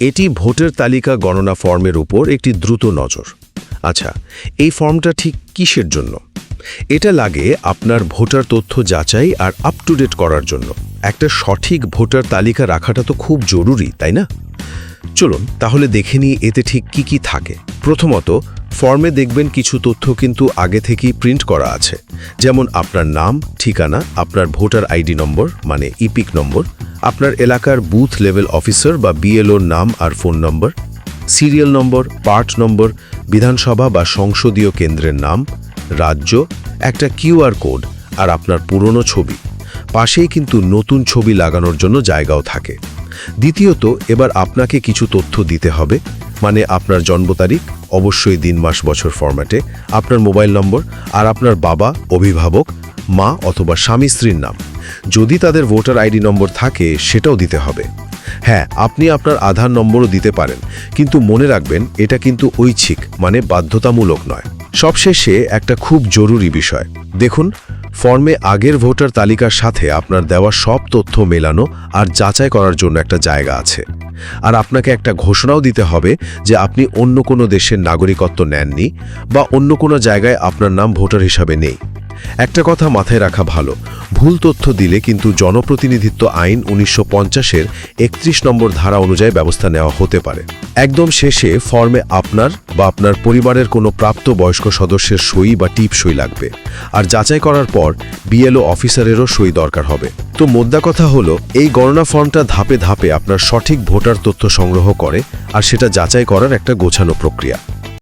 এটি ভোটার তালিকা গণনা ফর্মের উপর একটি দ্রুত নজর। আচ্ছা এই ফর্মটা ঠিক কিসের জন্য? এটা লাগে আপনার ভোটার তথ্য যাচাই আর আপ টু ডেট করার জন্য। একটা সঠিক ভোটার তালিকা রাখাটা তো খুব জরুরি, তাই না? চলুন, তাহলে দেখে নিই এতে ঠিক কি কি থাকে। প্রথমত, ফর্মে দেখবেন কিছু তথ্য কিন্তু আগে থেকেই প্রিন্ট করা আছে। যেমন আপনার নাম, ঠিকানা, আপনার ভোটার আইডি নম্বর মানে ইপিক নম্বর আপনার এলাকার বুথ লেভেল অফিসার বা বিএলওর নাম আর phone number serial number part number বিধানসভা বা সংসদীয় কেন্দ্রের নাম, রাজ্য, একটা কিউআর কোড আর আপনার পুরনো ছবি। পাশেই কিন্তু নতুন ছবি লাগানোর জন্য জায়গাও থাকে। দ্বিতীয়ত, এবার আপনাকে কিছু তথ্য দিতে হবে মানে আপনার জন্ম তারিখ, অবশ্যই দিন, মাস, বছর ফরম্যাটে আপনার মোবাইল নম্বর আর আপনার বাবা, অভিভাবক মা অথবা স্বামী স্ত্রীর নাম। যদি তাদের ভোটার আইডি নম্বর থাকে, সেটাও দিতে হবে। হ্যাঁ আপনি আপনার আধার নম্বরও দিতে পারেন, কিন্তু মনে রাখবেন এটা কিন্তু ঐচ্ছিক মানে বাধ্যতামূলক নয়। সবশেষে একটা খুব জরুরি বিষয়। দেখুন, ফর্মে আগের ভোটার তালিকার সাথে আপনার দেওয়া সব তথ্য মেলানো আর যাচাই করার জন্য একটা জায়গা আছে। আর আপনাকে একটা ঘোষণাও দিতে হবে যে আপনি অন্য কোনো দেশের নাগরিকত্ব নেননি বা অন্য কোনো জায়গায় আপনার নাম ভোটার হিসাবে নেই। একটা কথা মাথায় রাখা ভালো। ভুল তথ্য দিলে কিন্তু জনপ্রতিনিধিত্ব আইন উনিশশো পঞ্চাশের একত্রিশ নম্বর ধারা অনুযায়ী ব্যবস্থা নেওয়া হতে পারে। একদম শেষে ফর্মে আপনার বা আপনার পরিবারের কোনো প্রাপ্ত বয়স্ক সদস্যের সই বা টিপ সই লাগবে। আর যাচাই করার পর বিএলও অফিসারেরও সই দরকার হবে। তো মোদ্দা কথা হলো, এই গণনা ফর্মটা ধাপে ধাপে আপনার সঠিক ভোটার তথ্য সংগ্রহ করে আর সেটা যাচাই করার একটা গোছানো প্রক্রিয়া।